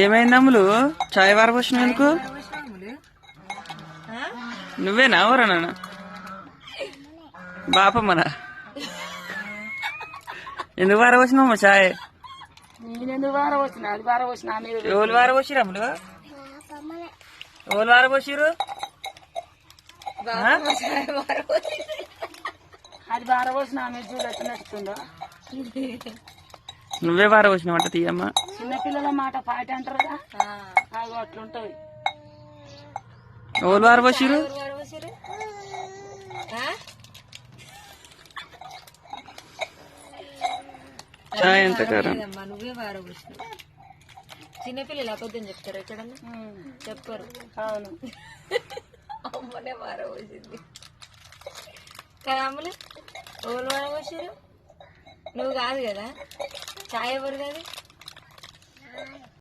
ఏమైంది అమ్ములు చాయ్ వారబోసిన ఎందుకు? నువ్వేనా? ఎవరన్నా? బాపమ్మనా? ఎందుకు వారబోసినావు చాయ్? వచ్చిన వచ్చిన ఎవరు వారబోసిరు అమ్ములు? ఎవరు వారబోసిరు అది వారం వచ్చిన ఆమె చూడట్టు నచ్చుతుందో. నువ్వే వారబోసినావంట తీయమ్మ. చిన్నపిల్లల మాట పాట అంటారుగా? అవి అట్లుంటది. ఎవరు చాయ్ ఎంత కారం? అమ్మా నువ్వే వారవచ్చిన చిన్నపిల్లలు అబద్ధం చెప్తారు ఎక్కడన్నా? చెప్పరు. అవును. అమ్మనే వారవచ్చింది కదా అమ్మలు? ఓళ్ళు వారవచ్చారు నువ్వు కాదు కదా? చాయ్ ఎవరు కాదు